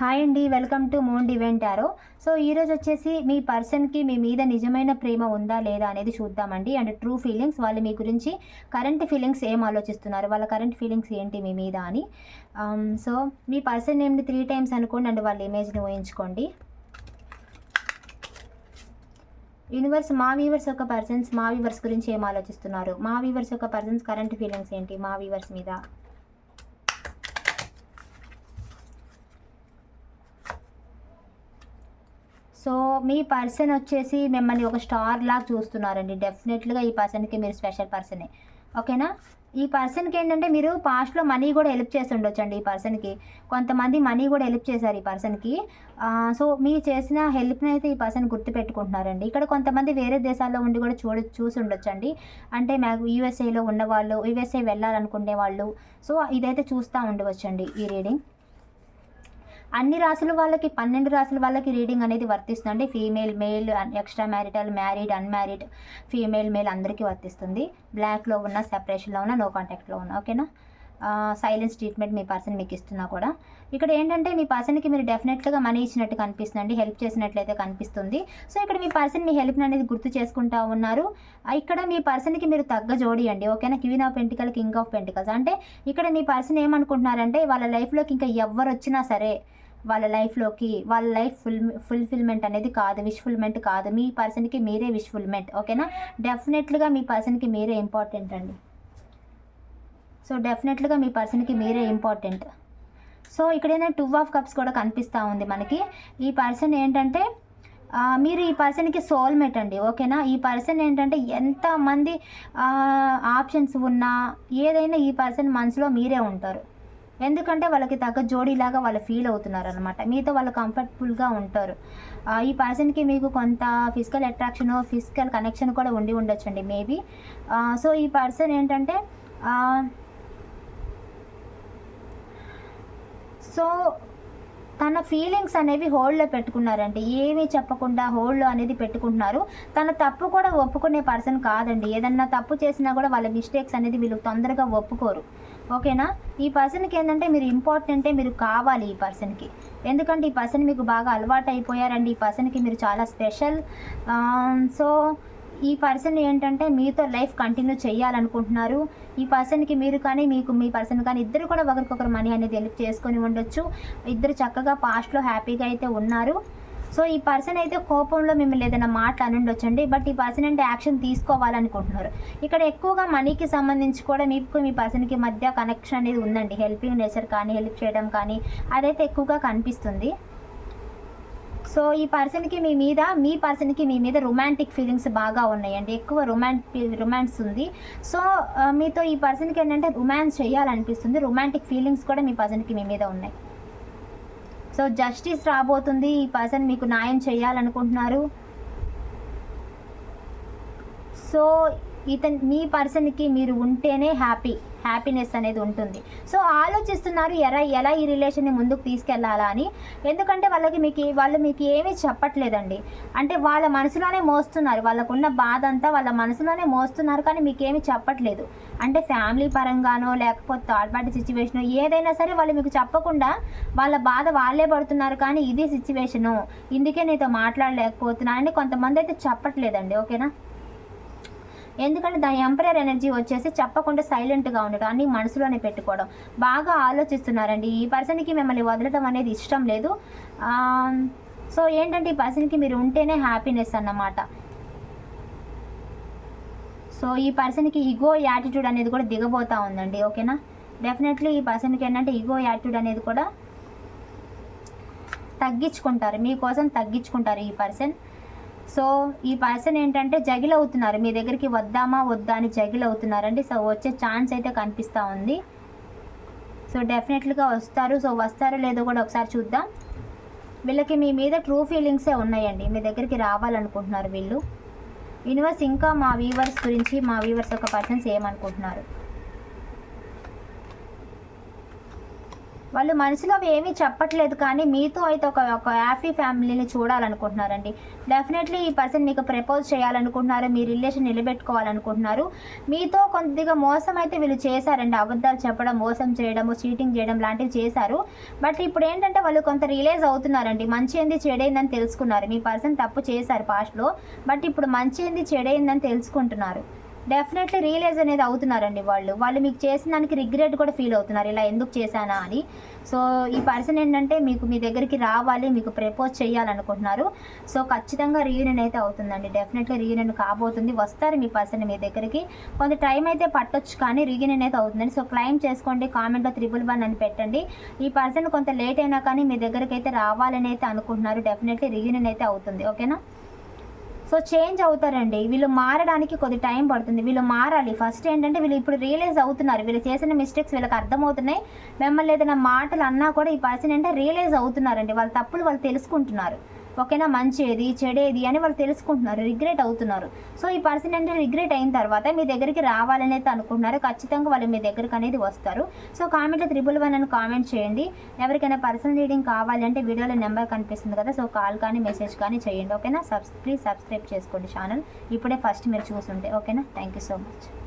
Hi అండి welcome to మూండ్ డివెంట్ ఆరో so ఈరోజు వచ్చేసి మీ పర్సన్కి మీ మీద నిజమైన ప్రేమ ఉందా లేదా అనేది చూద్దామండి. అండ్ ట్రూ ఫీలింగ్స్ వాళ్ళు మీ గురించి కరెంట్ ఫీలింగ్స్ ఏం ఆలోచిస్తున్నారు? వాళ్ళ కరెంట్ ఫీలింగ్స్ ఏంటి మీ మీద అని. Um, సో మీ పర్సన్ నేమ్ని త్రీ టైమ్స్ అనుకోండి అండ్ వాళ్ళ ఇమేజ్ని ఊహించుకోండి. యూనివర్స్ మా వీవర్స్ యొక్క పర్సన్స్ మా వీవర్స్ గురించి ఏం ఆలోచిస్తున్నారు? మా వీవర్స్ యొక్క పర్సన్స్ కరెంట్ ఫీలింగ్స్ ఏంటి? మా వీవర్స్ మీద. సో మీ పర్సన్ వచ్చేసి మిమ్మల్ని ఒక స్టార్ లాగా చూస్తున్నారండి. డెఫినెట్గా ఈ పర్సన్కి మీరు స్పెషల్ పర్సనే. ఓకేనా? ఈ పర్సన్కి ఏంటంటే మీరు పాస్ట్లో మనీ కూడా హెల్ప్ చేసి ఉండొచ్చండి ఈ పర్సన్కి. కొంతమంది మనీ కూడా హెల్ప్ చేశారు ఈ పర్సన్కి. సో మీ చేసిన హెల్ప్ని అయితే ఈ పర్సన్ గుర్తుపెట్టుకుంటున్నారండి. ఇక్కడ కొంతమంది వేరే దేశాల్లో ఉండి కూడా చూడ చూసి ఉండొచ్చండి. అంటే మాకు యూఎస్ఏలో ఉన్నవాళ్ళు యూఎస్ఏ వెళ్ళాలనుకునే వాళ్ళు. సో ఇదైతే చూస్తూ ఉండవచ్చండి ఈ రీడింగ్. అన్ని రాసుల వాళ్ళకి పన్నెండు రాసుల వాళ్ళకి రీడింగ్ అనేది వర్తిస్తుంది female male extra marital married unmarried female male అందరికీ వర్తిస్తుంది. బ్లాక్లో ఉన్న సెపరేషన్లో ఉన్న నో కాంటాక్ట్లో ఉన్న. ఓకేనా? సైలెన్స్ ట్రీట్మెంట్ మీ పర్సన్ మీకు ఇస్తున్నా కూడా. ఇక్కడ ఏంటంటే మీ పర్సన్కి మీరు డెఫినెట్గా మనీ ఇచ్చినట్టు కనిపిస్తుందండి హెల్ప్ చేసినట్లయితే కనిపిస్తుంది. సో ఇక్కడ మీ పర్సన్ మీ హెల్ప్ అనేది గుర్తు చేసుకుంటా ఉన్నారు. ఇక్కడ మీ పర్సన్కి మీరు తగ్గ జోడి అండి ఓకేనా queen of pentacle king of pentacles అంటే ఇక్కడ మీ పర్సన్ ఏమనుకుంటున్నారంటే వాళ్ళ లైఫ్లోకి ఇంకా ఎవరు వచ్చినా సరే వాళ్ళ లైఫ్లోకి వాళ్ళ లైఫ్ ఫుల్ ఫుల్ఫిల్మెంట్ అనేది కాదు విష్ఫుల్మెంట్ కాదు. మీ పర్సన్కి మీరే విష్ఫుల్మెంట్ ఓకేనా డెఫినెట్లుగా మీ పర్సన్కి మీరే ఇంపార్టెంట్ అండి. సో డెఫినెట్గా మీ పర్సన్కి మీరే ఇంపార్టెంట్. సో ఇక్కడ ఏంటంటే టూ ఆఫ్ కప్స్ కూడా కనిపిస్తూ ఉంది మనకి. ఈ పర్సన్ ఏంటంటే మీరు ఈ పర్సన్కి సోల్మేట్ అండి ఓకేనా? ఈ పర్సన్ ఏంటంటే ఎంతమంది ఆప్షన్స్ ఉన్నా ఏదైనా ఈ పర్సన్ మనసులో మీరే ఉంటారు. ఎందుకంటే వాళ్ళకి తగ్గ జోడీలాగా వాళ్ళు ఫీల్ అవుతున్నారు అనమాట మీతో వాళ్ళు కంఫర్టబుల్గా ఉంటారు. ఈ పర్సన్కి మీకు కొంత ఫిజికల్ అట్రాక్షన్ ఫిజికల్ కనెక్షన్ కూడా ఉండి ఉండొచ్చండి మేబీ. సో ఈ పర్సన్ ఏంటంటే సో తన ఫీలింగ్స్ అనేవి హోల్డ్లో పెట్టుకున్నారండి. ఏమీ చెప్పకుండా హోల్డ్లో అనేది పెట్టుకుంటున్నారు. తన తప్పు కూడా ఒప్పుకునే పర్సన్ కాదండి. ఏదన్నా తప్పు చేసినా కూడా వాళ్ళ మిస్టేక్స్ అనేది వీళ్ళు తొందరగా ఒప్పుకోరు. ఓకేనా? ఈ పర్సన్కి ఏంటంటే మీరు ఇంపార్టెంటే మీరు కావాలి ఈ పర్సన్కి ఎందుకంటే ఈ పర్సన్ మీకు బాగా అలవాటు అయిపోయారండి ఈ పర్సన్కి మీరు చాలా స్పెషల్ సో ఈ పర్సన్ ఏంటంటే మీతో లైఫ్ కంటిన్యూ చేయాలనుకుంటున్నారు. ఈ పర్సన్కి మీరు కానీ మీకు మీ పర్సన్ కానీ ఇద్దరు కూడా ఒకరికొకరు మనీ అనేది హెల్ప్ చేసుకొని ఉండొచ్చు. ఇద్దరు చక్కగా పాస్ట్లో హ్యాపీగా అయితే ఉన్నారు. సో ఈ పర్సన్ అయితే కోపంలో మిమ్మల్ని ఏదైనా మాటలు అని బట్ ఈ పర్సన్ అంటే యాక్షన్ తీసుకోవాలనుకుంటున్నారు. ఇక్కడ ఎక్కువగా మనీకి సంబంధించి కూడా మీకు మీ పర్సన్కి మధ్య కనెక్షన్ అనేది ఉందండి. హెల్పింగ్ నేచర్ కానీ హెల్ప్ చేయడం కానీ అదైతే ఎక్కువగా కనిపిస్తుంది. సో ఈ పర్సన్కి మీ మీద మీ పర్సన్కి మీ మీద రొమాంటిక్ ఫీలింగ్స్ బాగా ఉన్నాయండి. ఎక్కువ రొమాంట్ రొమాన్స్ ఉంది. సో మీతో ఈ పర్సన్కి ఏంటంటే రొమాన్స్ చేయాలనిపిస్తుంది. రొమాంటిక్ ఫీలింగ్స్ కూడా మీ పర్సన్కి మీ మీద ఉన్నాయి. సో జస్టిస్ రాబోతుంది. ఈ పర్సన్ మీకు న్యాయం చేయాలనుకుంటున్నారు. సో ఇతన్ మీ పర్సన్కి మీరు ఉంటేనే హ్యాపీ. హ్యాపీనెస్ అనేది ఉంటుంది. సో ఆలోచిస్తున్నారు ఎలా ఎలా ఈ రిలేషన్ని ముందుకు తీసుకెళ్ళాలా అని. ఎందుకంటే వాళ్ళకి మీకు వాళ్ళు మీకు ఏమీ చెప్పట్లేదండి. అంటే వాళ్ళ మనసులోనే మోస్తున్నారు. వాళ్ళకున్న బాధ అంతా వాళ్ళ మనసులోనే మోస్తున్నారు కానీ మీకు ఏమీ చెప్పట్లేదు. అంటే ఫ్యామిలీ పరంగానో లేకపోతే థర్డ్ పార్టీ సిచ్యువేషన్ ఏదైనా సరే వాళ్ళు మీకు చెప్పకుండా వాళ్ళ బాధ వాళ్ళే పడుతున్నారు కానీ ఇది సిచ్యువేషను ఇందుకే నీతో మాట్లాడలేకపోతున్నాను అని కొంతమంది అయితే చెప్పట్లేదండి. ఓకేనా? ఎందుకంటే దాని ఎంపరర్ ఎనర్జీ వచ్చేసి చెప్పకుండా సైలెంట్గా ఉండడం అన్ని మనసులోనే పెట్టుకోవడం. బాగా ఆలోచిస్తున్నారండి. ఈ పర్సన్కి మిమ్మల్ని వదలడం అనేది ఇష్టం లేదు. సో ఏంటంటే ఈ పర్సన్కి మీరు ఉంటేనే హ్యాపీనెస్ అన్నమాట. సో ఈ పర్సన్కి ఈగో యాటిట్యూడ్ అనేది కూడా దిగబోతా ఉందండి. ఓకేనా? డెఫినెట్లీ ఈ పర్సన్కి ఏంటంటే ఈగో యాటిట్యూడ్ అనేది కూడా తగ్గించుకుంటారు. మీకోసం తగ్గించుకుంటారు ఈ పర్సన్. సో ఈ పర్సన్ ఏంటంటే జగిల్ అవుతున్నారు మీ దగ్గరికి వద్దామా? వద్దా అని జగిల్ అవుతున్నారండి సో వచ్చే ఛాన్స్ అయితే కనిపిస్తూ ఉంది. సో డెఫినెట్లీగా వస్తారు. సో వస్తారో లేదో కూడా ఒకసారి చూద్దాం. వీళ్ళకి మీ మీద ట్రూ ఫీలింగ్సే ఉన్నాయండి. మీ దగ్గరికి రావాలనుకుంటున్నారు వీళ్ళు. యూనివర్స్ ఇంకా మా వీవర్స్ గురించి మా వీవర్స్ యొక్క పర్సన్స్ ఏమనుకుంటున్నారు? వాళ్ళు మనసులో అవి ఏమీ చెప్పట్లేదు కానీ మీతో అయితే ఒక ఒక హ్యాపీ ఫ్యామిలీని చూడాలనుకుంటున్నారండి. డెఫినెట్లీ ఈ పర్సన్ మీకు ప్రపోజ్ చేయాలనుకుంటున్నారు మీ రిలేషన్ నిలబెట్టుకోవాలనుకుంటున్నారు. మీతో కొద్దిగా మోసం అయితే వీళ్ళు చేశారండి. అబద్ధాలు చెప్పడం మోసం చేయడము చీటింగ్ చేయడం లాంటివి చేశారు. బట్ ఇప్పుడు ఏంటంటే వాళ్ళు కొంత రియలైజ్ అవుతున్నారండి. మంచి ఏంది చెడైందని తెలుసుకున్నారు. మీ పర్సన్ తప్పు చేశారు పాస్ట్లో బట్ ఇప్పుడు మంచి ఏంది చెడైందని తెలుసుకుంటున్నారు. డెఫినెట్లీ రియలైజ్ అనేది అవుతున్నారండి వాళ్ళు. వాళ్ళు మీకు చేసిన దానికి రిగ్రెట్ కూడా ఫీల్ అవుతున్నారు. ఇలా ఎందుకు చేశానా అని. సో ఈ పర్సన్ ఏంటంటే మీకు మీ దగ్గరికి రావాలి మీకు ప్రపోజ్ చేయాలనుకుంటున్నారు. సో ఖచ్చితంగా రీయూనియన్ అయితే అవుతుందండి. డెఫినెట్లీ రీయూనియన్ కాబోతుంది. వస్తారు మీ పర్సన్ మీ దగ్గరికి. కొంత టైం అయితే పట్టొచ్చు కానీ రీయూనియన్ అయితే అవుతుందండి. సో క్లైమ్ చేసుకోండి. కామెంట్లో త్రిబుల్ వన్ అని పెట్టండి. ఈ పర్సన్ కొంత లేట్ అయినా కానీ మీ దగ్గరికి అయితే రావాలని అయితే అనుకుంటున్నారు. డెఫినెట్లీ రీయూనియన్ అయితే అవుతుంది. ఓకేనా? సో చేంజ్ అవుతారండి. వీళ్ళు మారడానికి కొద్ది టైం పడుతుంది. వీళ్ళు మారాలి. ఫస్ట్ ఏంటంటే వీళ్ళు ఇప్పుడు రియలైజ్ అవుతున్నారు. వీళ్ళు చేసిన మిస్టేక్స్ వీళ్ళకి అర్థమవుతున్నాయి. మిమ్మల్ని ఏదైనా మాటలు అన్నా కూడా ఈ పర్సన్ ఏంటంటే రియలైజ్ అవుతున్నారండి. వాళ్ళ తప్పులు వాళ్ళు తెలుసుకుంటున్నారు. ఓకేనా మంచి ఏది చెడేది అని వాళ్ళు తెలుసుకుంటున్నారు రిగ్రెట్ అవుతున్నారు. సో ఈ పర్సన్ అంటే రిగ్రెట్ అయిన తర్వాత మీ దగ్గరికి రావాలని అయితే అనుకుంటున్నారు. ఖచ్చితంగా వాళ్ళు మీ దగ్గరికి అనేది వస్తారు. సో కామెంట్లో త్రిబుల్ వన్ అని కామెంట్ చేయండి. ఎవరికైనా పర్సనల్ రీడింగ్ కావాలి అంటే వీడియోలో నెంబర్ కనిపిస్తుంది కదా సో కాల్ కానీ మెసేజ్ కానీ చేయండి. ఓకేనా సబ్స్ ప్లీజ్ సబ్స్క్రైబ్ చేసుకోండి ఛానల్. ఇప్పుడే ఫస్ట్ మీరు చూసుంటే ఓకేనా థ్యాంక్ యూ సో మచ్.